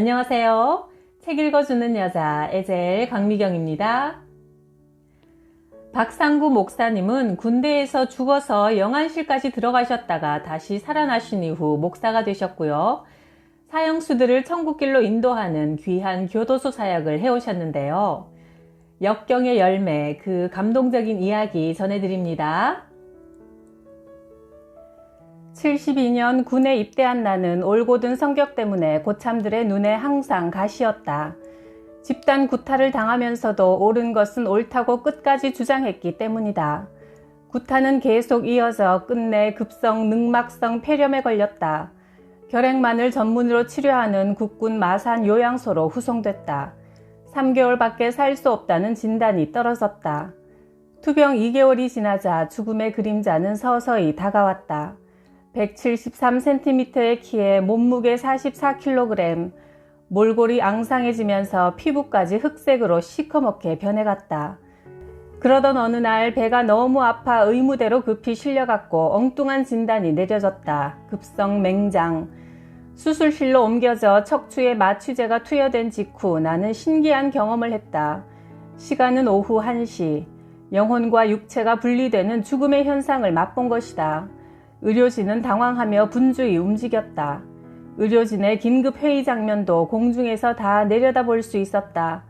안녕하세요. 책 읽어주는 여자 에젤 강미경입니다. 박상구 목사님은 군대에서 죽어서 영안실까지 들어가셨다가 다시 살아나신 이후 목사가 되셨고요. 사형수들을 천국길로 인도하는 귀한 교도소 사역을 해오셨는데요. 역경의 열매, 그 감동적인 이야기 전해드립니다. 72년 군에 입대한 나는 올곧은 성격 때문에 고참들의 눈에 항상 가시였다. 집단 구타를 당하면서도 옳은 것은 옳다고 끝까지 주장했기 때문이다. 구타는 계속 이어져 끝내 급성 늑막성 폐렴에 걸렸다. 결핵만을 전문으로 치료하는 국군 마산 요양소로 후송됐다. 3개월밖에 살 수 없다는 진단이 떨어졌다. 투병 2개월이 지나자 죽음의 그림자는 서서히 다가왔다. 173cm의 키에 몸무게 44kg, 몰골이 앙상해지면서 피부까지 흑색으로 시커멓게 변해갔다. 그러던 어느 날 배가 너무 아파 의무대로 급히 실려갔고 엉뚱한 진단이 내려졌다. 급성 맹장. 수술실로 옮겨져 척추에 마취제가 투여된 직후 나는 신기한 경험을 했다. 시간은 오후 1시. 영혼과 육체가 분리되는 죽음의 현상을 맛본 것이다. 의료진은 당황하며 분주히 움직였다. 의료진의 긴급 회의 장면도 공중에서 다 내려다볼 수 있었다.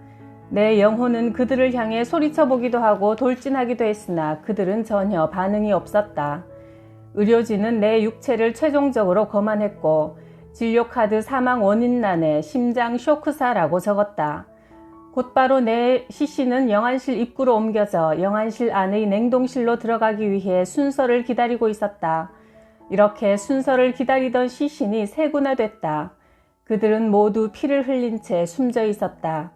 내 영혼은 그들을 향해 소리쳐 보기도 하고 돌진하기도 했으나 그들은 전혀 반응이 없었다. 의료진은 내 육체를 최종적으로 거만했고 진료카드 사망 원인란에 심장 쇼크사라고 적었다. 곧바로 내 시신은 영안실 입구로 옮겨져 영안실 안의 냉동실로 들어가기 위해 순서를 기다리고 있었다. 이렇게 순서를 기다리던 시신이 세구나 됐다. 그들은 모두 피를 흘린 채 숨져 있었다.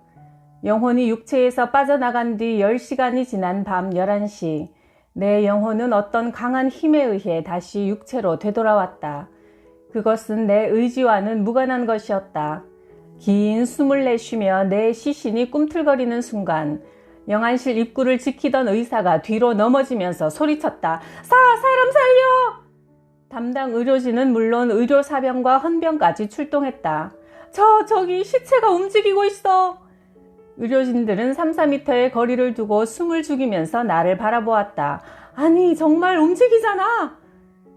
영혼이 육체에서 빠져나간 뒤 10시간이 지난 밤 11시, 내 영혼은 어떤 강한 힘에 의해 다시 육체로 되돌아왔다. 그것은 내 의지와는 무관한 것이었다. 긴 숨을 내쉬며 내 시신이 꿈틀거리는 순간, 영안실 입구를 지키던 의사가 뒤로 넘어지면서 소리쳤다. 사, 사람 살려! 담당 의료진은 물론 의료사병과 헌병까지 출동했다. 저, 저기 시체가 움직이고 있어. 의료진들은 3, 4미터의 거리를 두고 숨을 죽이면서 나를 바라보았다. 아니, 정말 움직이잖아.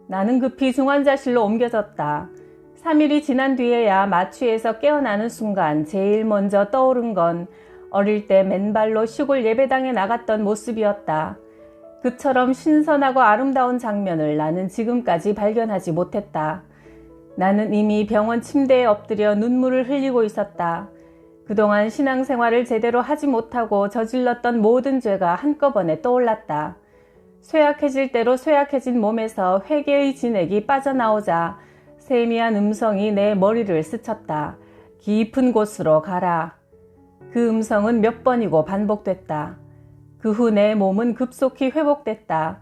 나는 급히 중환자실로 옮겨졌다. 3일이 지난 뒤에야 마취에서 깨어나는 순간 제일 먼저 떠오른 건 어릴 때 맨발로 시골 예배당에 나갔던 모습이었다. 그처럼 신선하고 아름다운 장면을 나는 지금까지 발견하지 못했다. 나는 이미 병원 침대에 엎드려 눈물을 흘리고 있었다. 그동안 신앙생활을 제대로 하지 못하고 저질렀던 모든 죄가 한꺼번에 떠올랐다. 쇠약해질 대로 쇠약해진 몸에서 회개의 진액이 빠져나오자 세미한 음성이 내 머리를 스쳤다. 깊은 곳으로 가라. 그 음성은 몇 번이고 반복됐다. 그 후 내 몸은 급속히 회복됐다.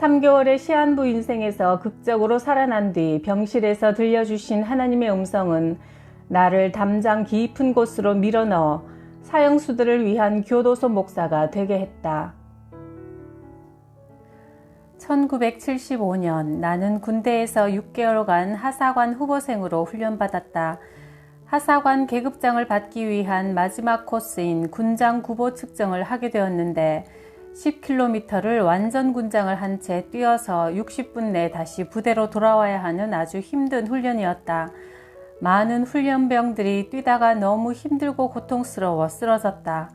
3개월의 시한부 인생에서 극적으로 살아난 뒤 병실에서 들려주신 하나님의 음성은 나를 담장 깊은 곳으로 밀어넣어 사형수들을 위한 교도소 목사가 되게 했다. 1975년 나는 군대에서 6개월간 하사관 후보생으로 훈련받았다. 하사관 계급장을 받기 위한 마지막 코스인 군장 구보 측정을 하게 되었는데 10km를 완전 군장을 한 채 뛰어서 60분 내 다시 부대로 돌아와야 하는 아주 힘든 훈련이었다. 많은 훈련병들이 뛰다가 너무 힘들고 고통스러워 쓰러졌다.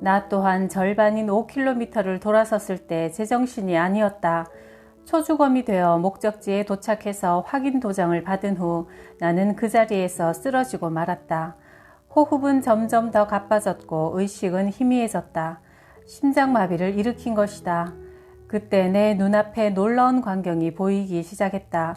나 또한 절반인 5km를 돌아섰을 때 제정신이 아니었다. 초주검이 되어 목적지에 도착해서 확인 도장을 받은 후 나는 그 자리에서 쓰러지고 말았다. 호흡은 점점 더 가빠졌고 의식은 희미해졌다. 심장마비를 일으킨 것이다. 그때 내 눈앞에 놀라운 광경이 보이기 시작했다.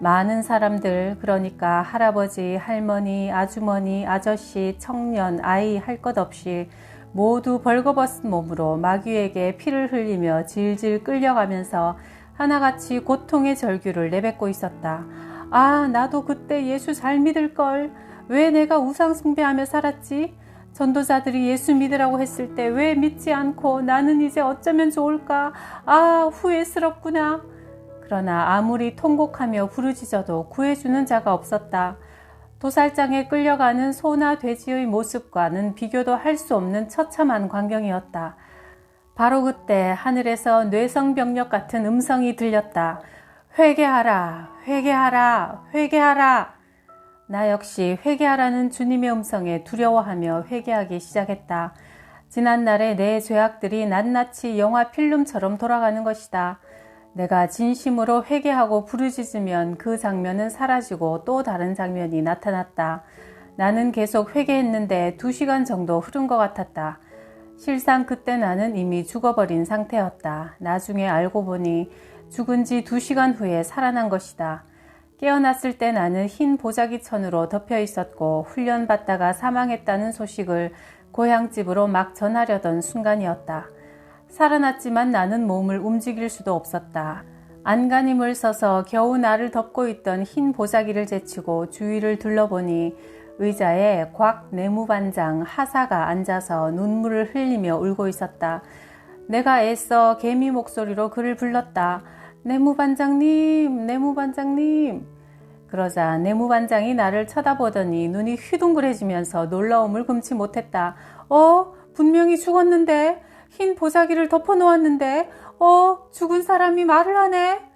많은 사람들, 그러니까 할아버지, 할머니, 아주머니, 아저씨, 청년, 아이 할 것 없이 모두 벌거벗은 몸으로 마귀에게 피를 흘리며 질질 끌려가면서 하나같이 고통의 절규를 내뱉고 있었다. 아, 나도 그때 예수 잘 믿을걸. 왜 내가 우상숭배하며 살았지? 전도자들이 예수 믿으라고 했을 때 왜 믿지 않고 나는 이제 어쩌면 좋을까? 아, 후회스럽구나. 그러나 아무리 통곡하며 부르짖어도 구해주는 자가 없었다. 도살장에 끌려가는 소나 돼지의 모습과는 비교도 할 수 없는 처참한 광경이었다. 바로 그때 하늘에서 뇌성병력 같은 음성이 들렸다. 회개하라, 회개하라, 회개하라. 나 역시 회개하라는 주님의 음성에 두려워하며 회개하기 시작했다. 지난날의 내 죄악들이 낱낱이 영화 필름처럼 돌아가는 것이다. 내가 진심으로 회개하고 부르짖으면 그 장면은 사라지고 또 다른 장면이 나타났다. 나는 계속 회개했는데 두 시간 정도 흐른 것 같았다. 실상 그때 나는 이미 죽어버린 상태였다. 나중에 알고 보니 죽은 지두 시간 후에 살아난 것이다. 깨어났을 때 나는 흰 보자기 천으로 덮여 있었고 훈련받다가 사망했다는 소식을 고향집으로 막 전하려던 순간이었다. 살아났지만 나는 몸을 움직일 수도 없었다. 안간힘을 써서 겨우 나를 덮고 있던 흰 보자기를 제치고 주위를 둘러보니 의자에 곽 내무반장 하사가 앉아서 눈물을 흘리며 울고 있었다. 내가 애써 개미 목소리로 그를 불렀다. 내무반장님, 내무반장님. 그러자 내무반장이 나를 쳐다보더니 눈이 휘둥그레지면서 놀라움을 금치 못했다. 어? 분명히 죽었는데? 흰 보자기를 덮어놓았는데? 어? 죽은 사람이 말을 하네?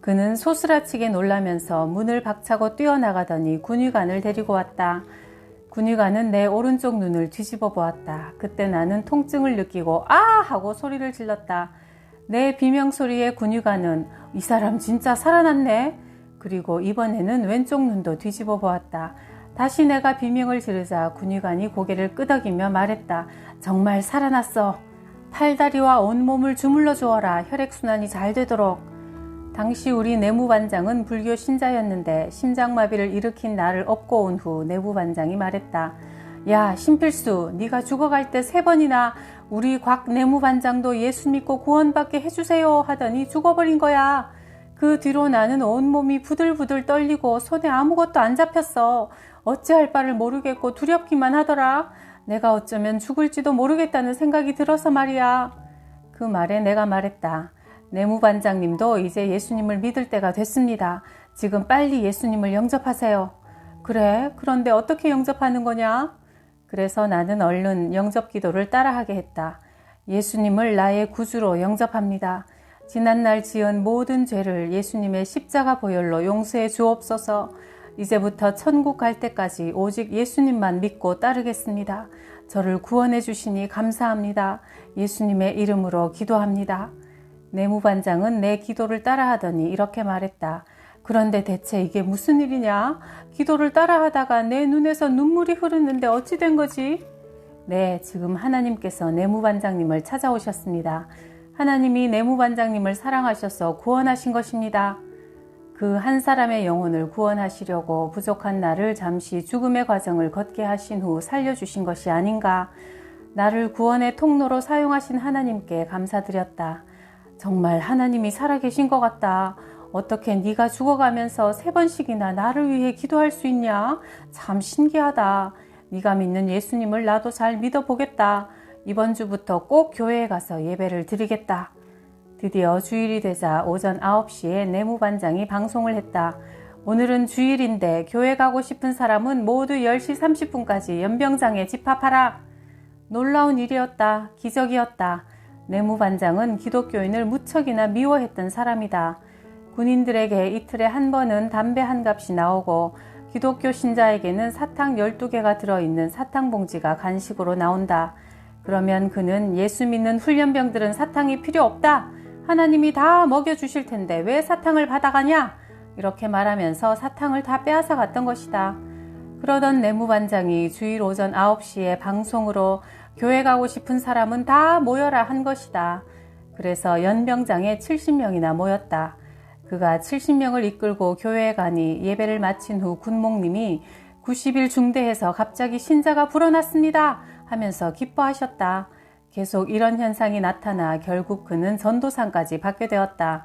그는 소스라치게 놀라면서 문을 박차고 뛰어나가더니 군의관을 데리고 왔다. 군의관은 내 오른쪽 눈을 뒤집어 보았다. 그때 나는 통증을 느끼고 아! 하고 소리를 질렀다. 내 비명 소리에 군의관은 이 사람 진짜 살아났네? 그리고 이번에는 왼쪽 눈도 뒤집어 보았다. 다시 내가 비명을 지르자 군의관이 고개를 끄덕이며 말했다. 정말 살아났어. 팔다리와 온몸을 주물러 주어라. 혈액순환이 잘 되도록. 당시 우리 내무반장은 불교 신자였는데 심장마비를 일으킨 나를 업고 온 후 내무반장이 말했다. 야 신필수 네가 죽어갈 때 세 번이나 우리 곽 내무반장도 예수 믿고 구원받게 해주세요 하더니 죽어버린 거야. 그 뒤로 나는 온몸이 부들부들 떨리고 손에 아무것도 안 잡혔어. 어찌할 바를 모르겠고 두렵기만 하더라. 내가 어쩌면 죽을지도 모르겠다는 생각이 들어서 말이야. 그 말에 내가 말했다. 내무반장님도 이제 예수님을 믿을 때가 됐습니다. 지금 빨리 예수님을 영접하세요. 그래, 그런데 어떻게 영접하는 거냐? 그래서 나는 얼른 영접 기도를 따라하게 했다. 예수님을 나의 구주로 영접합니다. 지난날 지은 모든 죄를 예수님의 십자가 보혈로 용서해 주옵소서. 이제부터 천국 갈 때까지 오직 예수님만 믿고 따르겠습니다. 저를 구원해 주시니 감사합니다. 예수님의 이름으로 기도합니다. 내무반장은 내 기도를 따라하더니 이렇게 말했다. 그런데 대체 이게 무슨 일이냐? 기도를 따라하다가 내 눈에서 눈물이 흐르는데 어찌 된 거지? 네, 지금 하나님께서 내무반장님을 찾아오셨습니다. 하나님이 내무반장님을 사랑하셔서 구원하신 것입니다. 그 한 사람의 영혼을 구원하시려고 부족한 나를 잠시 죽음의 과정을 걷게 하신 후 살려주신 것이 아닌가. 나를 구원의 통로로 사용하신 하나님께 감사드렸다. 정말 하나님이 살아계신 것 같다. 어떻게 네가 죽어가면서 세 번씩이나 나를 위해 기도할 수 있냐? 참 신기하다. 네가 믿는 예수님을 나도 잘 믿어보겠다. 이번 주부터 꼭 교회에 가서 예배를 드리겠다. 드디어 주일이 되자 오전 9시에 내무반장이 방송을 했다. 오늘은 주일인데 교회 가고 싶은 사람은 모두 10시 30분까지 연병장에 집합하라. 놀라운 일이었다. 기적이었다. 내무반장은 기독교인을 무척이나 미워했던 사람이다. 군인들에게 이틀에 한 번은 담배 한 값이 나오고 기독교 신자에게는 사탕 12개가 들어있는 사탕 봉지가 간식으로 나온다. 그러면 그는 예수 믿는 훈련병들은 사탕이 필요 없다. 하나님이 다 먹여주실 텐데 왜 사탕을 받아가냐? 이렇게 말하면서 사탕을 다 빼앗아 갔던 것이다. 그러던 내무반장이 주일 오전 9시에 방송으로 교회 가고 싶은 사람은 다 모여라 한 것이다. 그래서 연병장에 70명이나 모였다. 그가 70명을 이끌고 교회에 가니 예배를 마친 후 군목님이 90일 중대에서 갑자기 신자가 불어났습니다. 하면서 기뻐하셨다. 계속 이런 현상이 나타나 결국 그는 전도상까지 받게 되었다.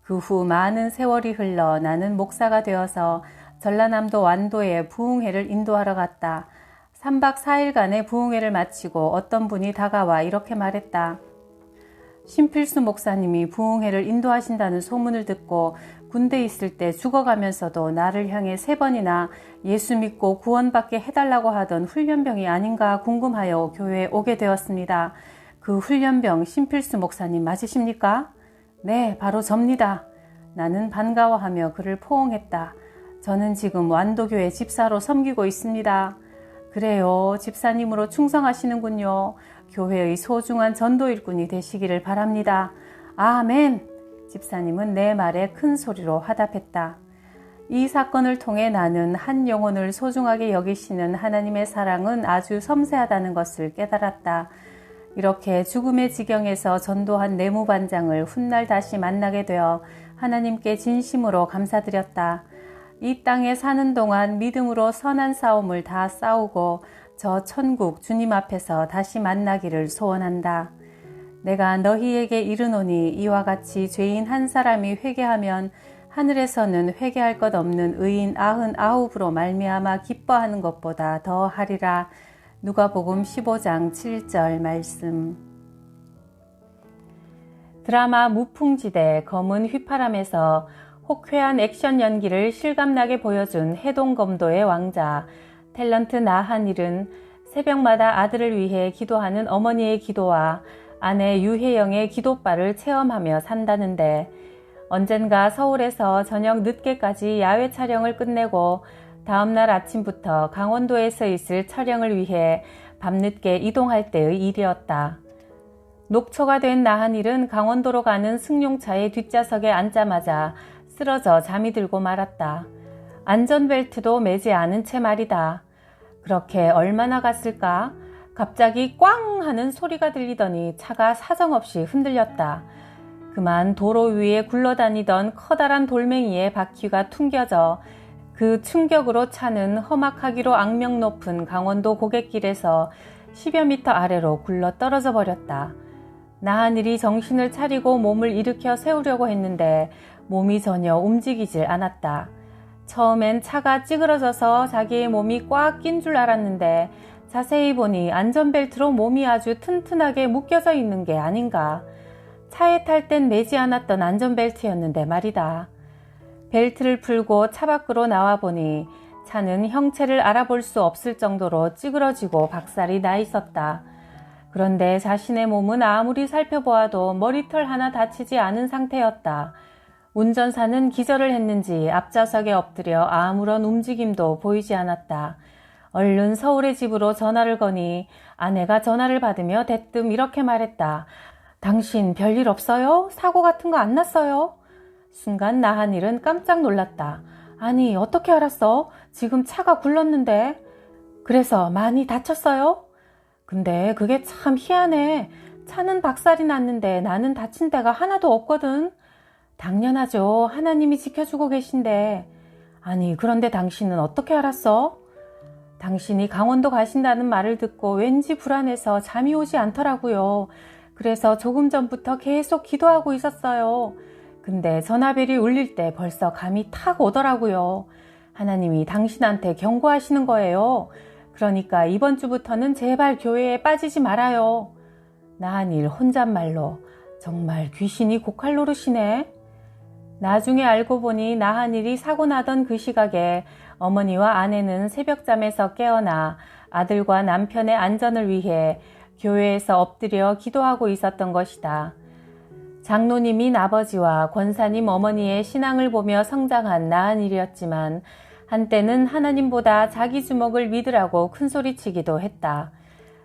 그 후 많은 세월이 흘러 나는 목사가 되어서 전라남도 완도에 부흥회를 인도하러 갔다. 3박 4일간의 부흥회를 마치고 어떤 분이 다가와 이렇게 말했다. 신필수 목사님이 부흥회를 인도하신다는 소문을 듣고 군대 있을 때 죽어가면서도 나를 향해 세 번이나 예수 믿고 구원받게 해달라고 하던 훈련병이 아닌가 궁금하여 교회에 오게 되었습니다. 그 훈련병 신필수 목사님 맞으십니까? 네, 바로 접니다. 나는 반가워하며 그를 포옹했다. 저는 지금 완도교회 집사로 섬기고 있습니다. 그래요. 집사님으로 충성하시는군요. 교회의 소중한 전도 일꾼이 되시기를 바랍니다. 아멘! 집사님은 내 말에 큰 소리로 화답했다. 이 사건을 통해 나는 한 영혼을 소중하게 여기시는 하나님의 사랑은 아주 섬세하다는 것을 깨달았다. 이렇게 죽음의 지경에서 전도한 내무반장을 훗날 다시 만나게 되어 하나님께 진심으로 감사드렸다. 이 땅에 사는 동안 믿음으로 선한 싸움을 다 싸우고 저 천국 주님 앞에서 다시 만나기를 소원한다. 내가 너희에게 이르노니 이와 같이 죄인 한 사람이 회개하면 하늘에서는 회개할 것 없는 의인 아흔 아홉으로 말미암아 기뻐하는 것보다 더 하리라. 누가복음 15장 7절 말씀. 드라마 무풍지대 검은 휘파람에서 호쾌한 액션 연기를 실감나게 보여준 해동검도의 왕자 탤런트 나한일은 새벽마다 아들을 위해 기도하는 어머니의 기도와 아내 유혜영의 기도바를 체험하며 산다는데 언젠가 서울에서 저녁 늦게까지 야외 촬영을 끝내고 다음날 아침부터 강원도에서 있을 촬영을 위해 밤늦게 이동할 때의 일이었다. 녹초가 된 나한일은 강원도로 가는 승용차의 뒷좌석에 앉자마자 쓰러져 잠이 들고 말았다. 안전벨트도 매지 않은 채 말이다. 그렇게 얼마나 갔을까? 갑자기 꽝 하는 소리가 들리더니 차가 사정없이 흔들렸다. 그만 도로 위에 굴러다니던 커다란 돌멩이에 바퀴가 퉁겨져 그 충격으로 차는 험악하기로 악명 높은 강원도 고갯길에서 10여 미터 아래로 굴러 떨어져 버렸다. 나한일이 정신을 차리고 몸을 일으켜 세우려고 했는데 몸이 전혀 움직이질 않았다. 처음엔 차가 찌그러져서 자기의 몸이 꽉 낀 줄 알았는데 자세히 보니 안전벨트로 몸이 아주 튼튼하게 묶여져 있는 게 아닌가. 차에 탈 땐 매지 않았던 안전벨트였는데 말이다. 벨트를 풀고 차 밖으로 나와 보니 차는 형체를 알아볼 수 없을 정도로 찌그러지고 박살이 나 있었다. 그런데 자신의 몸은 아무리 살펴보아도 머리털 하나 다치지 않은 상태였다. 운전사는 기절을 했는지 앞좌석에 엎드려 아무런 움직임도 보이지 않았다. 얼른 서울의 집으로 전화를 거니 아내가 전화를 받으며 대뜸 이렇게 말했다. 당신 별일 없어요? 사고 같은 거 안 났어요? 순간 나한일은 깜짝 놀랐다. 아니, 어떻게 알았어? 지금 차가 굴렀는데. 그래서 많이 다쳤어요? 근데 그게 참 희한해. 차는 박살이 났는데 나는 다친 데가 하나도 없거든. 당연하죠. 하나님이 지켜주고 계신데. 아니, 그런데 당신은 어떻게 알았어? 당신이 강원도 가신다는 말을 듣고 왠지 불안해서 잠이 오지 않더라고요. 그래서 조금 전부터 계속 기도하고 있었어요. 근데 전화벨이 울릴 때 벌써 감이 탁 오더라고요. 하나님이 당신한테 경고하시는 거예요. 그러니까 이번 주부터는 제발 교회에 빠지지 말아요. 나한일 혼잣말로 정말 귀신이 고칼 노릇이네. 나중에 알고 보니 나한일이 사고 나던 그 시각에 어머니와 아내는 새벽잠에서 깨어나 아들과 남편의 안전을 위해 교회에서 엎드려 기도하고 있었던 것이다. 장로님인 아버지와 권사님 어머니의 신앙을 보며 성장한 나한일이었지만 한때는 하나님보다 자기 주먹을 믿으라고 큰소리치기도 했다.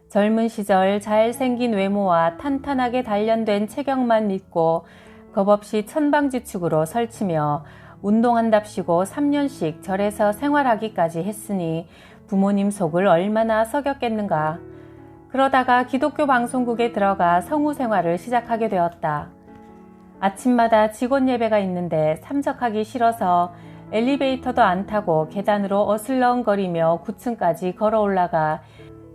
젊은 시절 잘생긴 외모와 탄탄하게 단련된 체격만 믿고 겁 없이 천방지축으로 설치며 운동한답시고 3년씩 절에서 생활하기까지 했으니 부모님 속을 얼마나 썩였겠는가. 그러다가 기독교 방송국에 들어가 성우 생활을 시작하게 되었다. 아침마다 직원 예배가 있는데 참석하기 싫어서 엘리베이터도 안 타고 계단으로 어슬렁거리며 9층까지 걸어 올라가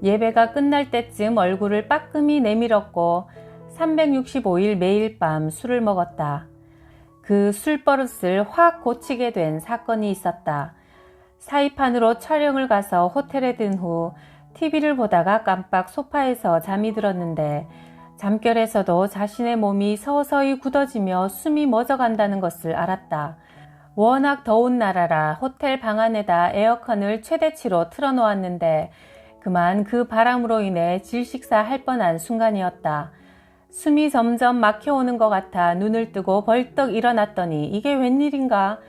예배가 끝날 때쯤 얼굴을 빠끔히 내밀었고 365일 매일 밤 술을 먹었다. 그 술버릇을 확 고치게 된 사건이 있었다. 사이판으로 촬영을 가서 호텔에 든 후 TV를 보다가 깜빡 소파에서 잠이 들었는데 잠결에서도 자신의 몸이 서서히 굳어지며 숨이 멎어간다는 것을 알았다. 워낙 더운 나라라 호텔 방 안에다 에어컨을 최대치로 틀어놓았는데 그만 그 바람으로 인해 질식사 할 뻔한 순간이었다. 숨이 점점 막혀오는 것 같아 눈을 뜨고 벌떡 일어났더니 이게 웬일인가?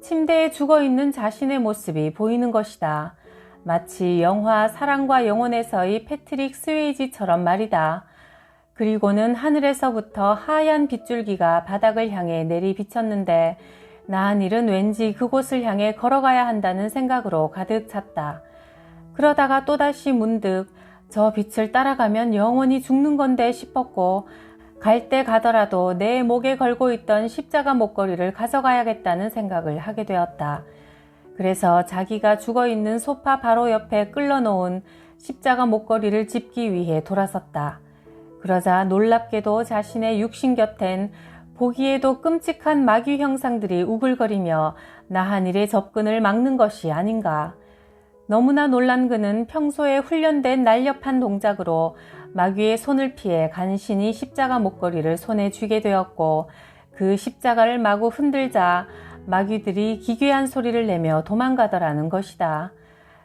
침대에 죽어 있는 자신의 모습이 보이는 것이다. 마치 영화 사랑과 영혼에서의 패트릭 스웨이지처럼 말이다. 그리고는 하늘에서부터 하얀 빗줄기가 바닥을 향해 내리 비쳤는데 나한일은 왠지 그곳을 향해 걸어가야 한다는 생각으로 가득 찼다. 그러다가 또다시 문득 저 빛을 따라가면 영원히 죽는 건데 싶었고 갈 때 가더라도 내 목에 걸고 있던 십자가 목걸이를 가져가야겠다는 생각을 하게 되었다. 그래서 자기가 죽어 있는 소파 바로 옆에 끌어놓은 십자가 목걸이를 짚기 위해 돌아섰다. 그러자 놀랍게도 자신의 육신 곁엔 보기에도 끔찍한 마귀 형상들이 우글거리며 나한일의 접근을 막는 것이 아닌가. 너무나 놀란 그는 평소에 훈련된 날렵한 동작으로 마귀의 손을 피해 간신히 십자가 목걸이를 손에 쥐게 되었고 그 십자가를 마구 흔들자 마귀들이 기괴한 소리를 내며 도망가더라는 것이다.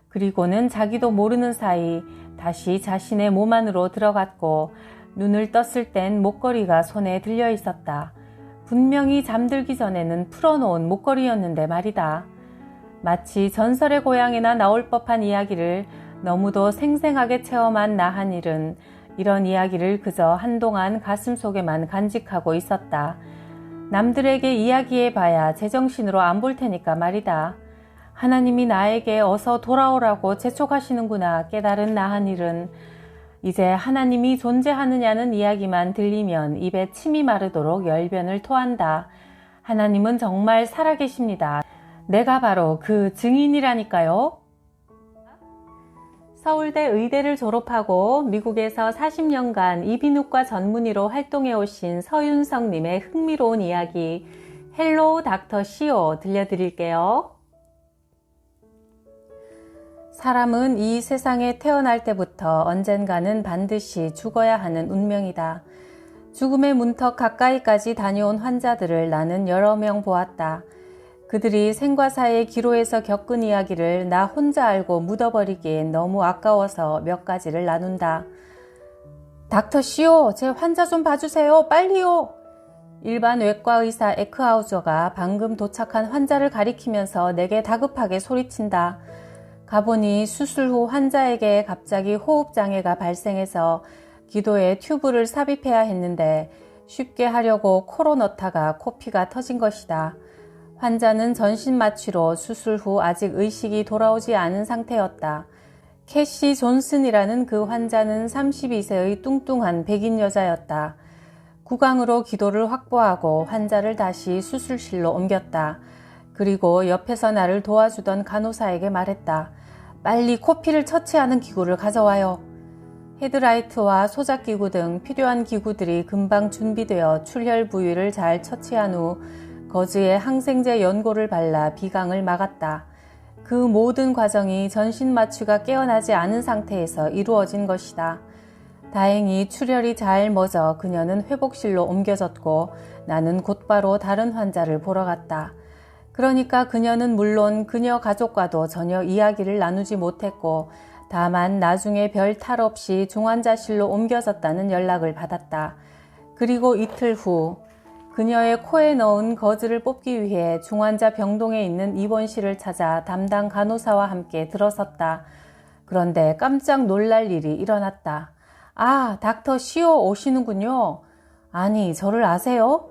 그리고는 자기도 모르는 사이 다시 자신의 몸 안으로 들어갔고 눈을 떴을 땐 목걸이가 손에 들려 있었다. 분명히 잠들기 전에는 풀어놓은 목걸이였는데 말이다. 마치 전설의 고향이나 나올 법한 이야기를 너무도 생생하게 체험한 나한일은 이런 이야기를 그저 한동안 가슴 속에만 간직하고 있었다. 남들에게 이야기해봐야 제정신으로 안 볼 테니까 말이다. 하나님이 나에게 어서 돌아오라고 재촉하시는구나 깨달은 나한일은 이제 하나님이 존재하느냐는 이야기만 들리면 입에 침이 마르도록 열변을 토한다. 하나님은 정말 살아계십니다. 내가 바로 그 증인이라니까요. 서울대 의대를 졸업하고 미국에서 40년간 이비인후과 전문의로 활동해 오신 서윤성 님의 흥미로운 이야기 헬로우 닥터 시오 들려드릴게요. 사람은 이 세상에 태어날 때부터 언젠가는 반드시 죽어야 하는 운명이다. 죽음의 문턱 가까이까지 다녀온 환자들을 나는 여러 명 보았다. 그들이 생과 사의 기로에서 겪은 이야기를 나 혼자 알고 묻어버리기엔 너무 아까워서 몇 가지를 나눈다. 닥터 시오, 제 환자 좀 봐주세요. 빨리요. 일반 외과 의사 에크하우저가 방금 도착한 환자를 가리키면서 내게 다급하게 소리친다. 가보니 수술 후 환자에게 갑자기 호흡장애가 발생해서 기도에 튜브를 삽입해야 했는데 쉽게 하려고 코로 넣다가 코피가 터진 것이다. 환자는 전신 마취로 수술 후 아직 의식이 돌아오지 않은 상태였다. 캐시 존슨이라는 그 환자는 32세의 뚱뚱한 백인 여자였다. 구강으로 기도를 확보하고 환자를 다시 수술실로 옮겼다. 그리고 옆에서 나를 도와주던 간호사에게 말했다. 빨리 코피를 처치하는 기구를 가져와요. 헤드라이트와 소작기구 등 필요한 기구들이 금방 준비되어 출혈 부위를 잘 처치한 후 거즈에 항생제 연고를 발라 비강을 막았다. 그 모든 과정이 전신 마취가 깨어나지 않은 상태에서 이루어진 것이다. 다행히 출혈이 잘 멎어 그녀는 회복실로 옮겨졌고 나는 곧바로 다른 환자를 보러 갔다. 그러니까 그녀는 물론 그녀 가족과도 전혀 이야기를 나누지 못했고 다만 나중에 별 탈 없이 중환자실로 옮겨졌다는 연락을 받았다. 그리고 이틀 후 그녀의 코에 넣은 거즈를 뽑기 위해 중환자 병동에 있는 입원실을 찾아 담당 간호사와 함께 들어섰다. 그런데 깜짝 놀랄 일이 일어났다. 아, 닥터 시오 오시는군요. 아니, 저를 아세요?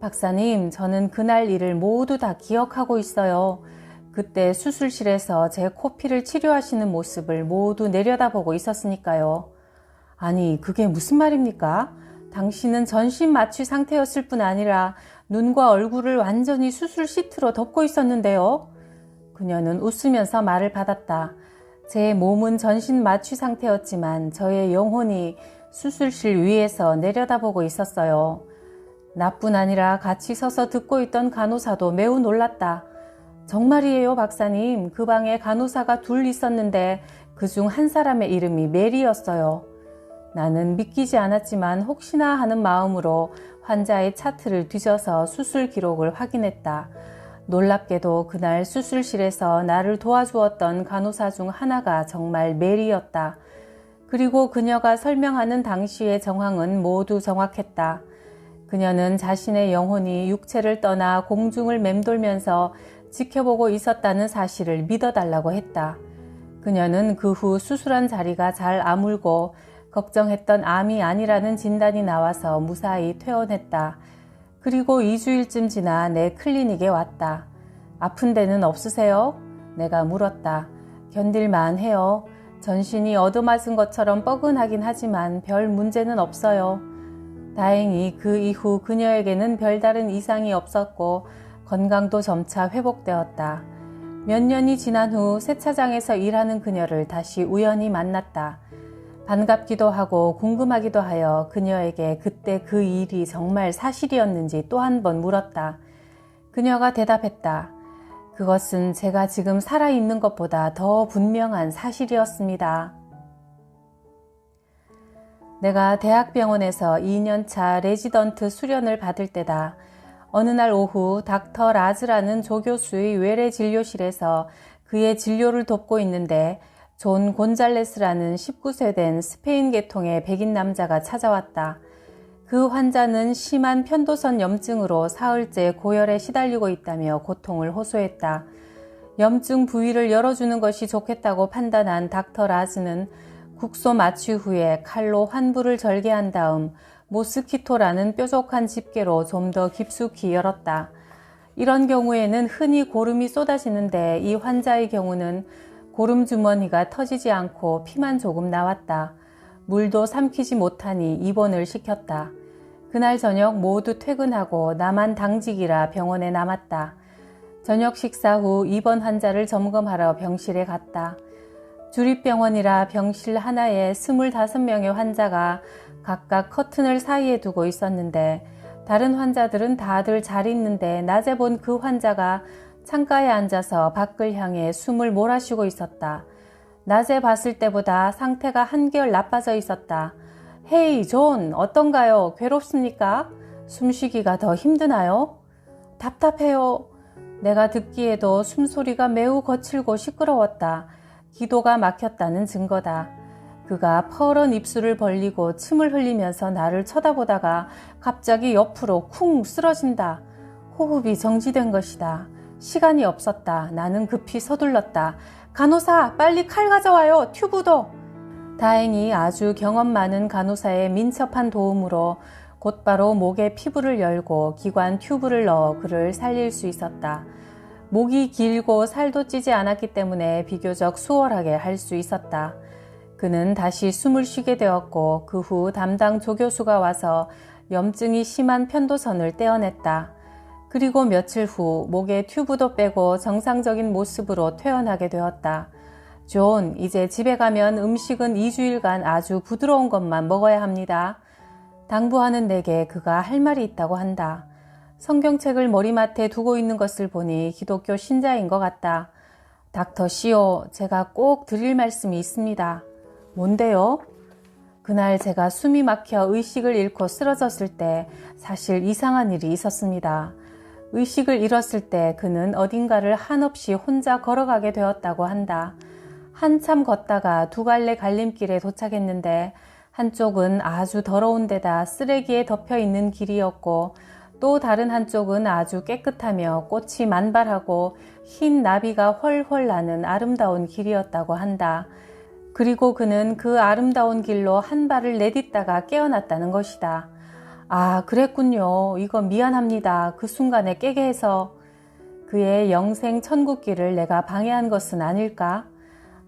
박사님, 저는 그날 일을 모두 다 기억하고 있어요. 그때 수술실에서 제 코피를 치료하시는 모습을 모두 내려다보고 있었으니까요. 아니, 그게 무슨 말입니까? 당신은 전신 마취 상태였을 뿐 아니라 눈과 얼굴을 완전히 수술 시트로 덮고 있었는데요. 그녀는 웃으면서 말을 받았다. 제 몸은 전신 마취 상태였지만 저의 영혼이 수술실 위에서 내려다보고 있었어요. 나뿐 아니라 같이 서서 듣고 있던 간호사도 매우 놀랐다. 정말이에요, 박사님. 그 방에 간호사가 둘 있었는데 그 중 한 사람의 이름이 메리였어요. 나는 믿기지 않았지만 혹시나 하는 마음으로 환자의 차트를 뒤져서 수술 기록을 확인했다. 놀랍게도 그날 수술실에서 나를 도와주었던 간호사 중 하나가 정말 메리였다. 그리고 그녀가 설명하는 당시의 정황은 모두 정확했다. 그녀는 자신의 영혼이 육체를 떠나 공중을 맴돌면서 지켜보고 있었다는 사실을 믿어달라고 했다. 그녀는 그 후 수술한 자리가 잘 아물고 걱정했던 암이 아니라는 진단이 나와서 무사히 퇴원했다. 그리고 2주일쯤 지나 내 클리닉에 왔다. 아픈 데는 없으세요? 내가 물었다. 견딜만 해요. 전신이 얻어맞은 것처럼 뻐근하긴 하지만 별 문제는 없어요. 다행히 그 이후 그녀에게는 별다른 이상이 없었고 건강도 점차 회복되었다. 몇 년이 지난 후 세차장에서 일하는 그녀를 다시 우연히 만났다. 반갑기도 하고 궁금하기도 하여 그녀에게 그때 그 일이 정말 사실이었는지 또 한 번 물었다. 그녀가 대답했다. 그것은 제가 지금 살아있는 것보다 더 분명한 사실이었습니다. 내가 대학병원에서 2년차 레지던트 수련을 받을 때다. 어느 날 오후 닥터 라즈라는 조교수의 외래 진료실에서 그의 진료를 돕고 있는데 존 곤잘레스라는 19세 된 스페인 계통의 백인 남자가 찾아왔다. 그 환자는 심한 편도선 염증으로 사흘째 고열에 시달리고 있다며 고통을 호소했다. 염증 부위를 열어주는 것이 좋겠다고 판단한 닥터 라즈는 국소 마취 후에 칼로 환부를 절개한 다음 모스키토라는 뾰족한 집게로 좀 더 깊숙이 열었다. 이런 경우에는 흔히 고름이 쏟아지는데 이 환자의 경우는 고름 주머니가 터지지 않고 피만 조금 나왔다. 물도 삼키지 못하니 입원을 시켰다. 그날 저녁 모두 퇴근하고 나만 당직이라 병원에 남았다. 저녁 식사 후 입원 환자를 점검하러 병실에 갔다. 주립병원이라 병실 하나에 25명의 환자가 각각 커튼을 사이에 두고 있었는데 다른 환자들은 다들 잘 있는데 낮에 본 그 환자가 창가에 앉아서 밖을 향해 숨을 몰아쉬고 있었다. 낮에 봤을 때보다 상태가 한결 나빠져 있었다. 헤이, 존, 어떤가요? 괴롭습니까? 숨쉬기가 더 힘드나요? 답답해요. 내가 듣기에도 숨소리가 매우 거칠고 시끄러웠다. 기도가 막혔다는 증거다. 그가 퍼런 입술을 벌리고 침을 흘리면서 나를 쳐다보다가 갑자기 옆으로 쿵 쓰러진다. 호흡이 정지된 것이다. 시간이 없었다. 나는 급히 서둘렀다. 간호사, 빨리 칼 가져와요. 튜브도. 다행히 아주 경험 많은 간호사의 민첩한 도움으로 곧바로 목에 피부를 열고 기관 튜브를 넣어 그를 살릴 수 있었다. 목이 길고 살도 찌지 않았기 때문에 비교적 수월하게 할 수 있었다. 그는 다시 숨을 쉬게 되었고 그 후 담당 조교수가 와서 염증이 심한 편도선을 떼어냈다. 그리고 며칠 후 목에 튜브도 빼고 정상적인 모습으로 퇴원하게 되었다. 존, 이제 집에 가면 음식은 2주일간 아주 부드러운 것만 먹어야 합니다. 당부하는 내게 그가 할 말이 있다고 한다. 성경책을 머리맡에 두고 있는 것을 보니 기독교 신자인 것 같다. 닥터 시오, 제가 꼭 드릴 말씀이 있습니다. 뭔데요? 그날 제가 숨이 막혀 의식을 잃고 쓰러졌을 때 사실 이상한 일이 있었습니다. 의식을 잃었을 때 그는 어딘가를 한없이 혼자 걸어가게 되었다고 한다. 한참 걷다가 두 갈래 갈림길에 도착했는데 한쪽은 아주 더러운 데다 쓰레기에 덮여 있는 길이었고 또 다른 한쪽은 아주 깨끗하며 꽃이 만발하고 흰 나비가 훨훨 나는 아름다운 길이었다고 한다. 그리고 그는 그 아름다운 길로 한 발을 내딛다가 깨어났다는 것이다. 아, 그랬군요. 이거 미안합니다. 그 순간에 깨게 해서 그의 영생 천국길을 내가 방해한 것은 아닐까?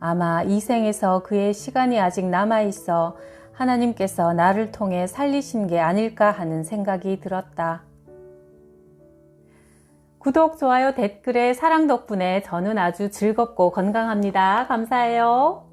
아마 이 생에서 그의 시간이 아직 남아 있어 하나님께서 나를 통해 살리신 게 아닐까 하는 생각이 들었다. 구독, 좋아요, 댓글에 사랑 덕분에 저는 아주 즐겁고 건강합니다. 감사해요.